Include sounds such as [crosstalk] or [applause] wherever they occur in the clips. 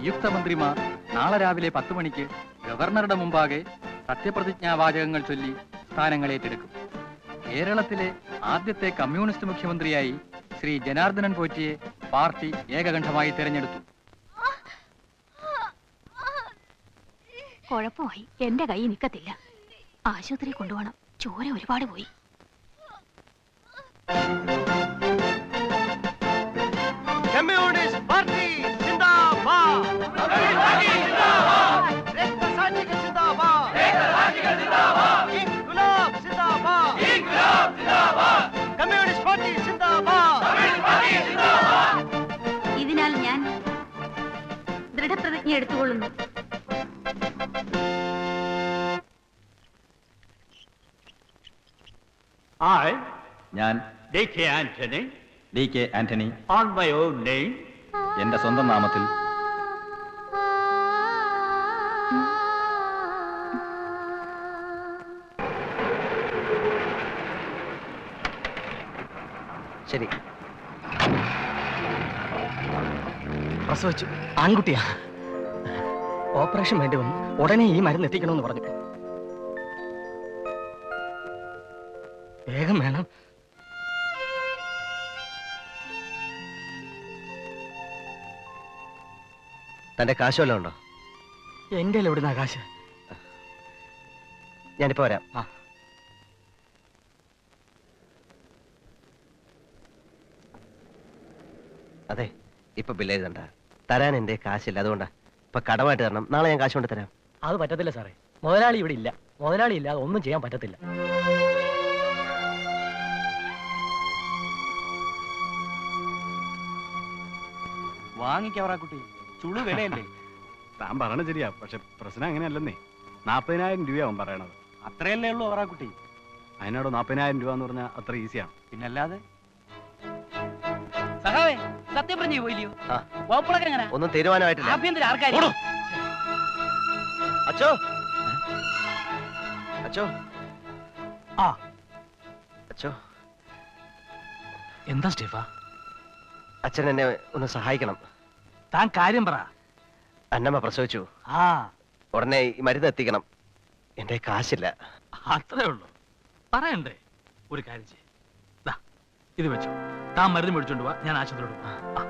നിയുക്ത മന്ത്രിമാർ നാളെ രാവിലെ പത്ത് മണിക്ക് ഗവർണറുടെ മുമ്പാകെ സത്യപ്രതിജ്ഞാവാചകങ്ങൾ ചൊല്ലി സ്ഥാനങ്ങളേറ്റെടുക്കും കേരളത്തിലെ ആദ്യത്തെ കമ്മ്യൂണിസ്റ്റ് മുഖ്യമന്ത്രിയായി ശ്രീ ജനാർദ്ദനൻ പോറ്റിയെ പാർട്ടി ഏകകണ്ഠമായി തെരഞ്ഞെടുത്തു. കുഴപ്പമായി. എന്റെ കൈ നിക്കത്തില്ല. ആശുപത്രി കൊണ്ടുപോകണം. ചോര ഒരുപാട് പോയി. I, ഞാൻ D.K. Anthony, D K Anthony on my own name, എന്റെ സ്വന്തം നാമത്തിൽ. ശരി. പ്രസവിച്ചു. ആൺകുട്ടിയാ. ഓപ്പറേഷൻ വേണ്ടി വന്നു ഉടനെ ഈ മരുന്ന് എത്തിക്കണമെന്ന് പറഞ്ഞു വേഗം വേണം. തന്റെ കാശ് വല്ലതും ഉണ്ടോ? എന്റെ എവിടുന്ന ആകാശ് ഞാനിപ്പോ വരാം. ആ. അതെ ഇപ്പൊ ബില്ല് എഴുതണ്ട. തരാൻ എന്റെ കാശില്ല അതുകൊണ്ടാ. ഇപ്പൊ കടമായിട്ട് തരണം. നാളെ ഞാൻ കാശ് കൊണ്ട് തരാം അത് പറ്റത്തില്ല സാറേ. മുതലാളി ഇവിടെ ഇല്ല. മുതലാളി ഇല്ല ഒന്നും ചെയ്യാൻ പറ്റത്തില്ല. വാങ്ങിക്കവറാ കുട്ടി. ചുളു വിലയല്ലേ. താൻ പറയണ ശരിയാ. പക്ഷെ പ്രശ്നം അങ്ങനെയല്ലെന്നേ. നാപ്പതിനായിരം രൂപയാവും പറയണത്. അത്രയല്ലേ ഉള്ളൂ അവറാക്കുട്ടി അതിനോട് നാപ്പതിനായിരം രൂപ എന്ന് പറഞ്ഞാൽ അത്ര ഈസിയാണ് പിന്നല്ലാതെ? സഹാവേ പോയില്ലയോ? ആ. വകുപ്പുകളൊക്കെ എങ്ങനെ? ഒന്നും തീരുമാനമായിട്ടില്ല. ആഭ്യന്തര ആർക്കാരും അച്ചോ. അച്ചോ. ആ. അച്ചോ. എന്താ സ്റ്റീഫ? അച്ഛൻ എന്നെ ഒന്ന് സഹായിക്കണം. താൻ കാര്യം പറ. അന്നമ്മ പ്രസവിച്ചു. ആ. ഉടനെ ഈ മരുന്ന് എത്തിക്കണം. എന്റെ കാശില്ല. അത്രേ ഉള്ളൂ. പറയണ്ടേ? ഒരു കാര്യം ചെയ്യ്. ഇത് വെച്ചോ. താൻ മരുന്ന് മേടിച്ചോണ്ട് പോവാ ഞാൻ ആശുപത്രിയോട് പോവാം.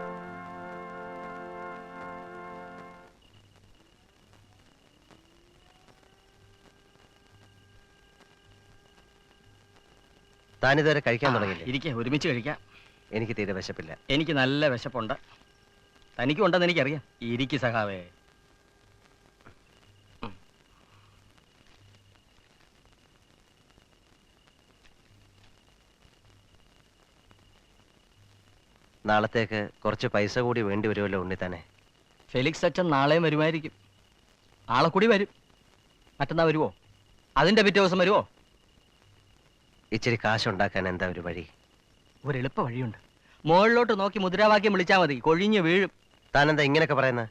താനിതുവരെ കഴിക്കാൻ തുടങ്ങിയില്ലേ? ഇരിക്കാം. ഒരുമിച്ച് കഴിക്കാം. എനിക്ക് തീരെ വിശപ്പില്ല. എനിക്ക് നല്ല വിശപ്പുണ്ട്. തനിക്കും ഉണ്ടെന്ന് എനിക്കറിയാം. ഇരിക്കു സഖാവേ. നാളത്തേക്ക് കുറച്ച് പൈസ കൂടി വേണ്ടി വരുമല്ലോ ഉണ്ണിത്താനെ. ഫെലിക്സ് അച്ഛൻ നാളെയും വരുമായിരിക്കും. നാളെ കൂടി വരും. മറ്റന്നാ വരുവോ? അതിന്റെ പിറ്റേ ദിവസം വരുവോ? ഇച്ചിരി കാശുണ്ടാക്കാൻ എന്താ ഒരു വഴി? ഒരു എളുപ്പ വഴിയുണ്ട്. മുകളിലോട്ട് നോക്കി മുദ്രാവാക്യം വിളിച്ചാൽ മതി. കൊഴിഞ്ഞു വീഴും. താനെന്താ ഇങ്ങനെയൊക്കെ പറയുന്നത്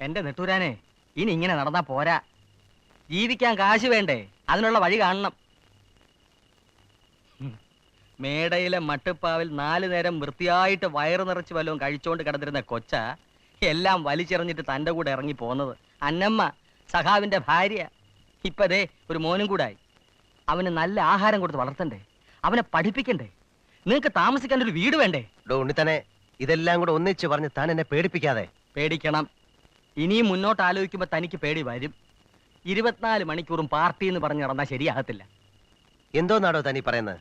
എന്റെ നെട്ടൂരാനെ ഇനി ഇങ്ങനെ നടന്നാ പോരാ. ജീവിക്കാൻ കാശ് വേണ്ടേ അതിനുള്ള വഴി കാണണം. മേടയിലെ മട്ടുപ്പാവിൽ നാലു നേരം വൃത്തിയായിട്ട് വയറ് നിറച്ച് വല്ലതും കഴിച്ചോണ്ട് കിടന്നിരുന്ന കൊച്ച എല്ലാം വലിച്ചെറിഞ്ഞിട്ട് തന്റെ കൂടെ ഇറങ്ങി പോന്നത്. അന്നമ്മ സഖാവിന്റെ ഭാര്യ. ഇപ്പതേ ഒരു മോനും കൂടായി. അവന് നല്ല ആഹാരം കൊടുത്ത് വളർത്തണ്ടേ അവനെ പഠിപ്പിക്കണ്ടേ നിങ്ങൾക്ക് താമസിക്കാൻ ഒരു വീട് വേണ്ടേ? ഡോ ഉണ്ണിത്താനെ ഇതെല്ലാം കൂടെ ഒന്നിച്ച് പറഞ്ഞ് താൻ എന്നെ പേടിപ്പിക്കാതെ. പേടിക്കണം. ഇനിയും മുന്നോട്ട് ആലോചിക്കുമ്പോൾ തനിക്ക് പേടി വരും. ഇരുപത്തിനാല് മണിക്കൂറും പാർട്ടി എന്ന് പറഞ്ഞ് നടന്നാൽ ശരിയാകത്തില്ല. എന്തോന്നാടോ തനി പറയുന്നത്?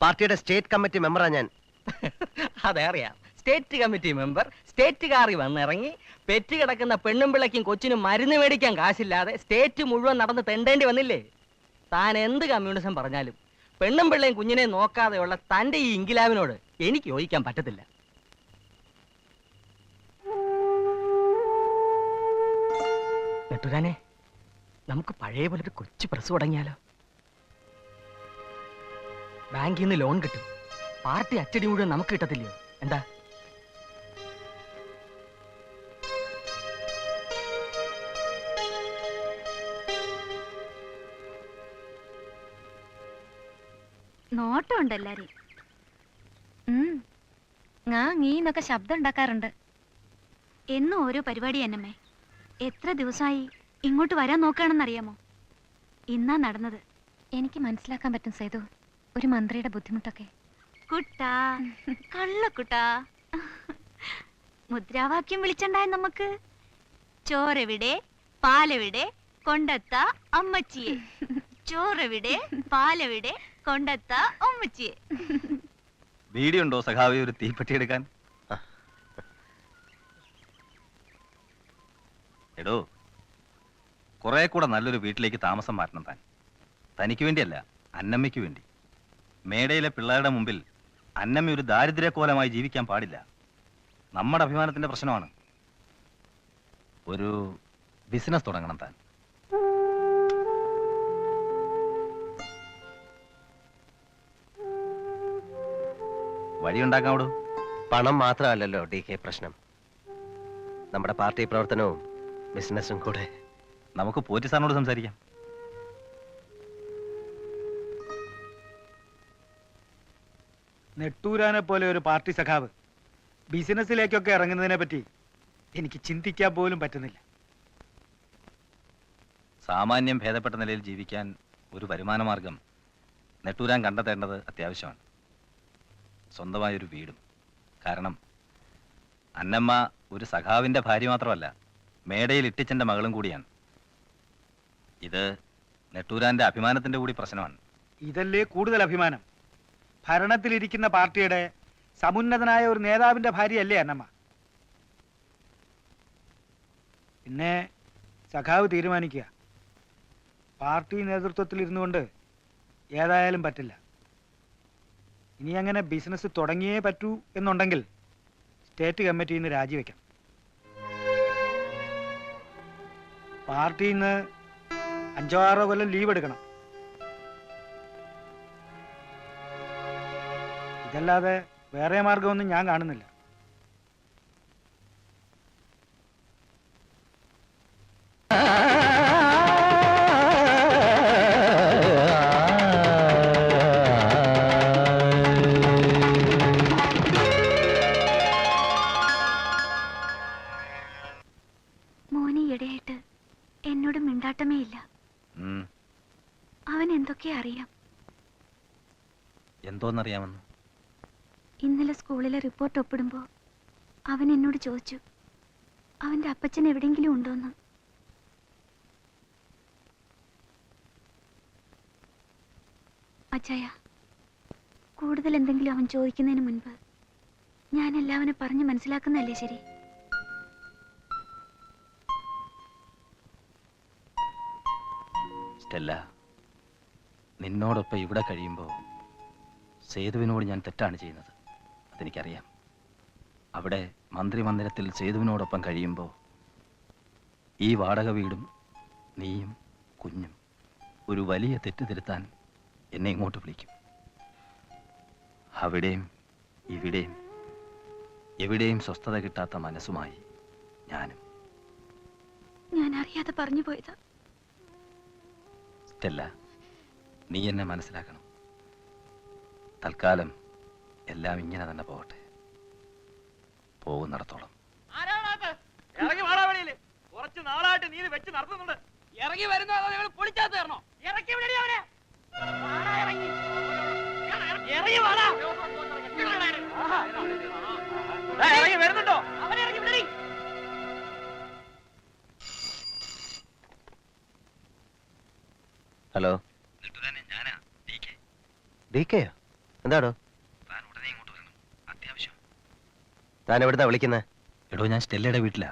പാർട്ടിയുടെ സ്റ്റേറ്റ് കമ്മിറ്റി മെമ്പറാ ഞാൻ. [laughs] അതെ അറിയാം സ്റ്റേറ്റ് കമ്മിറ്റി മെമ്പർ സ്റ്റേറ്റ് കാറി വന്നിറങ്ങി പെറ്റ് കിടക്കുന്ന പെണ്ണും പിള്ളയ്ക്കും കൊച്ചിനും മരുന്ന് മേടിക്കാൻ കാശില്ലാതെ സ്റ്റേറ്റ് മുഴുവൻ നടന്ന് തെണ്ടേണ്ടി വന്നില്ലേ? താൻ എന്ത് കമ്മ്യൂണിസം പറഞ്ഞാലും പെണ്ണും പിള്ളയും കുഞ്ഞിനെ നോക്കാതെയുള്ള തന്റെ ഈ ഇംഗിലാവിനോട് എനിക്ക് യോജിക്കാൻ പറ്റത്തില്ല. നെട്ടുരാനെ നമുക്ക് പഴയ പോലെ ഒരു കൊച്ചു പ്രസ് തുടങ്ങിയാലോ? ബാങ്കിൽ നിന്ന് ലോൺ കിട്ടും. പാർട്ടി അച്ചടി മുഴുവൻ നമുക്ക് കിട്ടത്തില്ലയോ? എന്താ? ശബ്ദം ഉണ്ടാക്കാറുണ്ട്. എന്നും ഓരോ പരിപാടി എന്നമ്മേ എത്ര ദിവസമായി ഇങ്ങോട്ട് വരാൻ നോക്കുകയാണെന്നറിയാമോ? ഇന്നാ നടന്നത്. എനിക്ക് മനസ്സിലാക്കാൻ പറ്റും സേതു. ഒരു മന്ത്രിയുടെ ബുദ്ധിമുട്ടൊക്കെ. കുട്ടാ കള്ളക്കുട്ടാ മുദ്രാവാക്യം വിളിച്ചണ്ടായ നമുക്ക്. ചോറെവിടെ പാലെവിടെ കൊണ്ടെത്ത അമ്മച്ചിയെ. ചോറെവിടെ പാലെവിടെ കൊണ്ടെത്ത അമ്മച്ചിയെ വീടിയുണ്ടോ സഖാവി ഒരു തീപ്പെട്ടി എടുക്കാൻ? എടോ കുറെ കൂടെ നല്ലൊരു വീട്ടിലേക്ക് താമസം മാറ്റണം താൻ. തനിക്ക് വേണ്ടിയല്ല അന്നമ്മയ്ക്ക് വേണ്ടി. മേടയിലെ പിള്ളേരുടെ മുമ്പിൽ അന്നമ്മ ഒരു ദാരിദ്ര്യക്കോലമായി ജീവിക്കാൻ പാടില്ല. നമ്മുടെ അഭിമാനത്തിന്റെ പ്രശ്നമാണ്. ഒരു ബിസിനസ് തുടങ്ങണം താൻ. വഴിയുണ്ടാക്കാം അവിടെ പണം മാത്രമല്ലല്ലോ ഡി കെ പ്രശ്നം. നമ്മുടെ പാർട്ടി പ്രവർത്തനവും ബിസിനസ്സും കൂടെ. നമുക്ക് പോറ്റി സാറിനോട് സംസാരിക്കാം. നെട്ടൂരാനെ പോലെ ഒരു പാർട്ടി സഖാവ് ബിസിനസ്സിലേക്കൊക്കെ ഇറങ്ങുന്നതിനെ പറ്റി എനിക്ക് ചിന്തിക്കാൻ പോലും പറ്റുന്നില്ല. സാമാന്യം ഭേദപ്പെട്ട നിലയിൽ ജീവിക്കാൻ ഒരു വരുമാന മാർഗം നെട്ടൂരാൻ കണ്ടെത്തേണ്ടത് അത്യാവശ്യമാണ്. സ്വന്തമായൊരു വീടും. കാരണം അന്നമ്മ ഒരു സഖാവിന്റെ ഭാര്യ മാത്രമല്ല മേടയിൽ ഇട്ടിച്ചന്റെ മകളും കൂടിയാണ്. ഇത് നെട്ടൂരാന്റെ അഭിമാനത്തിന്റെ കൂടി പ്രശ്നമാണ്. ഇതല്ലേ കൂടുതൽ അഭിമാനം? ഭരണത്തിലിരിക്കുന്ന പാർട്ടിയുടെ സമുന്നതനായ ഒരു നേതാവിന്റെ ഭാര്യയല്ലേ അന്നമ്മ? പിന്നെ സഖാവ് തീരുമാനിക്കുക. പാർട്ടി നേതൃത്വത്തിൽ ഇരുന്നുകൊണ്ട് ഏതായാലും പറ്റില്ല. ഇനി അങ്ങനെ ബിസിനസ് തുടങ്ങിയേ പറ്റൂ എന്നുണ്ടെങ്കിൽ സ്റ്റേറ്റ് കമ്മിറ്റിയിൽ നിന്ന് രാജിവെക്കാം. പാർട്ടിയിൽ നിന്ന് അഞ്ചോ ആറോ കൊല്ലം ലീവ് എടുക്കണം. ഇതല്ലാതെ വേറെ മാർഗമൊന്നും ഞാൻ കാണുന്നില്ല. എന്നോട് മിണ്ടാട്ടമേ ഇല്ല. അവൻ എന്തൊക്കെ അറിയാം? എന്തോന്നറിയാമെന്ന്? ഇന്നലെ സ്കൂളിലെ റിപ്പോർട്ട് ഒപ്പിടുമ്പോ അവൻ എന്നോട് ചോദിച്ചു അവന്റെ അപ്പച്ചൻ എവിടെങ്കിലും ഉണ്ടോന്ന്? അച്ചായ കൂടുതൽ എന്തെങ്കിലും അവൻ ചോദിക്കുന്നതിന് മുൻപ് ഞാൻ എല്ലാവനെ പറഞ്ഞ് മനസ്സിലാക്കുന്നതല്ലേ ശരി? സ്റ്റെല്ല നിന്നോടൊപ്പം ഇവിടെ കഴിയുമ്പോൾ സേതുവിനോട് ഞാൻ തെറ്റാണ് ചെയ്യുന്നത്. അതെനിക്കറിയാം. അവിടെ മന്ത്രിമന്ദിരത്തിൽ സേതുവിനോടൊപ്പം കഴിയുമ്പോൾ ഈ വാടക വീടും നീയും കുഞ്ഞും ഒരു വലിയ തെറ്റ് തിരുത്താൻ എന്നെ ഇങ്ങോട്ട് വിളിക്കും. അവിടെയും ഇവിടെയും എവിടെയും സ്വസ്ഥത കിട്ടാത്ത മനസ്സുമായി ഞാനും. ഞാൻ അറിയാതെ പറഞ്ഞു പോയതാ. സ്റ്റെല്ല നീ എന്നെ മനസ്സിലാക്കണം. തൽക്കാലം എല്ലാം ഇങ്ങനെ തന്നെ പോകട്ടെ. പോകുന്നിടത്തോളം. ഇറങ്ങി വാടാ വെളിയിൽ. കുറച്ച് നാളായിട്ട് നീ വെച്ച് നടത്തുന്നുണ്ട്. ഇറങ്ങി വരുന്നോ അതോ നിങ്ങൾ പൊളിച്ചാത്ത് തരണോ ഇറക്കി. ഇറങ്ങി വാടാ. ഹലോ. എന്താടോ? താൻ എവിടുന്നാ വിളിക്കുന്നത് എടോ ഞാൻ സ്റ്റെല്ലയുടെ വീട്ടിലാ.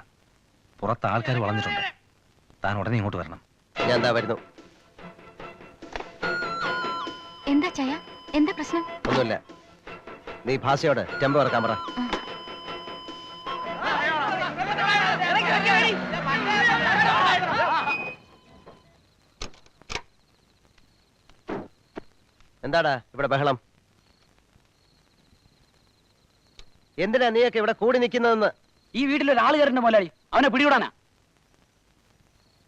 പുറത്ത് ആൾക്കാർ വളഞ്ഞിട്ടുണ്ട്. താൻ ഉടനെ ഇങ്ങോട്ട് വരണം. ഞാൻ എന്താ വരുന്നു. എന്താ ചായ? എന്താ പ്രശ്നം? ഒന്നുമില്ല. നീ ഭാഷയോട് ടെമ്പോ ഇറക്കാൻ പറ. എന്താടാ ഇവിടെ ബഹളം? എന്തിനാ നീയൊക്കെ ഇവിടെ കൂടി നിൽക്കുന്നതെന്ന്? ഈ വീട്ടിൽ ഒരാൾ കയറിന്റെ മുതലാളി. അവനെ പിടിവിടാനാ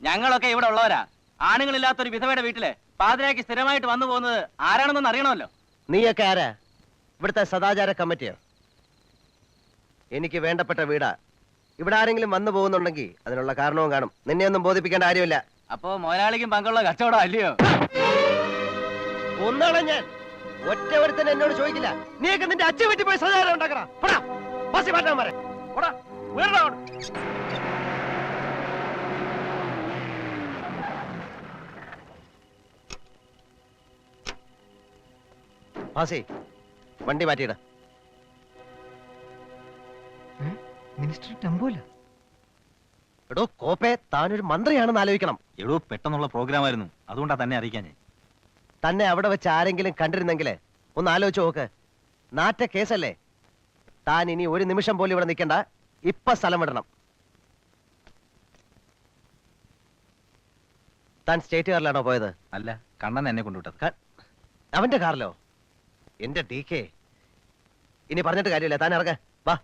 ഞങ്ങളൊക്കെ ഇവിടെ ഉള്ളവരാ. ആണുങ്ങളില്ലാത്തൊരു വിധവയുടെ വീട്ടിലെ പാതിരാക്കി സ്ഥിരമായിട്ട് വന്നു പോകുന്നത് ആരാണെന്നൊന്ന് അറിയണമല്ലോ. നീയൊക്കെ ആരാ? ഇവിടുത്തെ സദാചാര കമ്മിറ്റിയോ? എനിക്ക് വേണ്ടപ്പെട്ട വീടാ. ഇവിടെ ആരെങ്കിലും വന്നു പോകുന്നുണ്ടെങ്കിൽ അതിനുള്ള കാരണവും കാണും. നിന്നെ ഒന്നും ബോധിപ്പിക്കേണ്ട കാര്യമില്ല. അപ്പോ മുതലാളിക്കും പങ്കുള്ള കച്ചവടം അല്ലയോ? ഒന്നാണ് ഞാൻ. ഒറ്റ ഒരുത്തൻ എന്നോട് ചോദിക്കില്ല. നീയൊക്കെ നിന്റെ അച്ഛൻ പറ്റി പോയി സഹായം ഉണ്ടാക്കടാ പോടാ, ബസ്സിൽ മാറ്റാൻ പറ. ബാസി വണ്ടി മാറ്റിയിട. മിനിസ്റ്റർ ടെമ്പോല എടോ കോപ്പെ താനൊരു മന്ത്രിയാണെന്ന് ആലോചിക്കണം. എടോ പെട്ടെന്നുള്ള പ്രോഗ്രാം ആയിരുന്നു അതുകൊണ്ടാ തന്നെ അറിയിക്കാൻ ഞാൻ. തന്നെ അവിടെ വെച്ച് ആരെങ്കിലും കണ്ടിരുന്നെങ്കിൽ ഒന്ന് ആലോചിച്ച് നോക്ക്. നാറ്റ കേസല്ലേ? താൻ ഇനി ഒരു നിമിഷം പോലും ഇവിടെ നിൽക്കണ്ട. ഇപ്പൊ സ്ഥലം വിടണം. താൻ സ്റ്റേറ്റ് കാറിലാണോ പോയത്? അല്ല കണ്ണൻ എന്നെ കൊണ്ടുവിട്ടത്. അവന്റെ കാറിലോ? എന്റെ ഡി കെ. ഇനി പറഞ്ഞിട്ട് കാര്യമില്ല. താൻ ഇറങ്ങ. വാ.